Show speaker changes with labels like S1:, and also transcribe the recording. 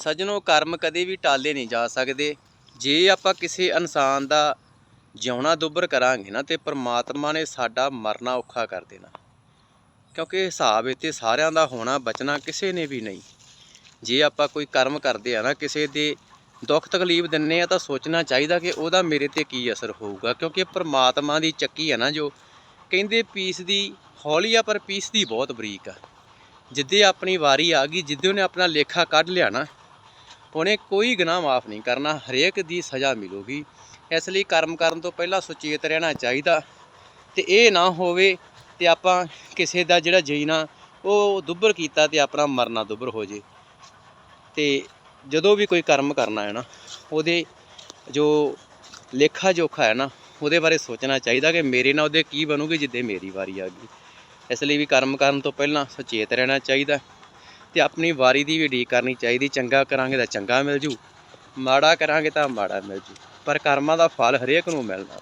S1: ਸੱਜਣੋ, ਕਰਮ ਕਦੇ ਵੀ ਟਾਲੇ ਨਹੀਂ ਜਾ ਸਕਦੇ। ਜੇ ਆਪਾਂ ਕਿਸੇ ਇਨਸਾਨ ਦਾ ਜਿਉਣਾ ਦੁੱਬਰ ਕਰਾਂਗੇ ਨਾ, ਤੇ ਪ੍ਰਮਾਤਮਾ ਨੇ ਸਾਡਾ ਮਰਨਾ ਔਖਾ ਕਰ ਦੇਣਾ। ਕਿਉਂਕਿ ਹਿਸਾਬ ਇੱਥੇ ਸਾਰਿਆਂ ਦਾ ਹੋਣਾ, ਬਚਣਾ ਕਿਸੇ ਨੇ ਵੀ ਨਹੀਂ। ਜੇ ਆਪਾਂ ਕੋਈ ਕਰਮ ਕਰਦੇ ਆ ਨਾ, ਕਿਸੇ ਦੇ ਦੁੱਖ ਤਕਲੀਫ ਦਿੰਨੇ ਆ, ਤਾਂ ਸੋਚਣਾ ਚਾਹੀਦਾ ਕਿ ਉਹਦਾ ਮੇਰੇ ਤੇ ਕੀ ਅਸਰ ਹੋਊਗਾ। ਕਿਉਂਕਿ ਪ੍ਰਮਾਤਮਾ ਦੀ ਚੱਕੀ ਆ ਨਾ, ਜੋ ਕਹਿੰਦੇ ਪੀਸ ਦੀ ਹੌਲੀ ਆ, ਪਰ ਪੀਸ ਦੀ ਬਹੁਤ ਬਰੀਕ ਆ। ਜਿੱਦੇ ਆਪਣੀ ਵਾਰੀ ਆ ਗਈ, ਜਿੱਦੇ ਉਹਨੇ ਆਪਣਾ ਲੇਖਾ ਕੱਢ ਲਿਆ ਨਾ ਉਹਨੇ ਕੋਈ ਗੁਨਾਹ ਮਾਫ ਨਹੀਂ ਕਰਨਾ, ਹਰੇਕ ਦੀ ਸਜ਼ਾ ਮਿਲੂਗੀ। ਇਸ ਲਈ ਕਰਮ ਕਰਨ ਤੋਂ ਪਹਿਲਾਂ ਸੁਚੇਤ ਰਹਿਣਾ ਚਾਹੀਦਾ। ਤੇ ਇਹ ਨਾ ਹੋਵੇ ਤੇ ਆਪਾਂ ਕਿਸੇ ਦਾ ਜਿਹੜਾ ਜੀਣਾ, ਉਹ ਦੁੱਬਰ ਕੀਤਾ ਤੇ ਆਪਣਾ ਮਰਨਾ ਦੁੱਬਰ ਹੋ ਜੇ। ਤੇ ਜਦੋਂ ਵੀ ਕੋਈ ਕਰਮ ਕਰਨਾ ਹੈ ਨਾ, ਉਹਦੇ ਜੋ ਲੇਖਾ ਜੋਖਾ ਹੈ ਨਾ, ਉਹਦੇ ਬਾਰੇ ਸੋਚਣਾ ਚਾਹੀਦਾ ਕਿ ਮੇਰੇ ਨਾਲ ਉਹਦੇ ਕੀ ਬਣੂਗੀ ਜਿੱਦੇ ਮੇਰੀ ਵਾਰੀ ਆ ਗਈ। ਇਸ ਲਈ ਵੀ ਕਰਮ ਕਰਨ ਤੋਂ ਪਹਿਲਾਂ ਸੁਚੇਤ ਰਹਿਣਾ ਚਾਹੀਦਾ। ਤੇ ਆਪਣੀ ਵਾਰੀ ਦੀ ਵੀ ਉਡੀਕ ਕਰਨੀ ਚਾਹੀਦੀ, ਚੰਗਾ ਕਰਾਂਗੇ ਤਾਂ ਚੰਗਾ ਮਿਲ ਜੂ, ਮਾੜਾ ਕਰਾਂਗੇ ਤਾਂ ਮਾੜਾ ਮਿਲ ਜੂ, ਪਰ ਕਰਮਾਂ ਦਾ ਫਲ ਹਰੇਕ ਨੂੰ ਮਿਲਣਾ।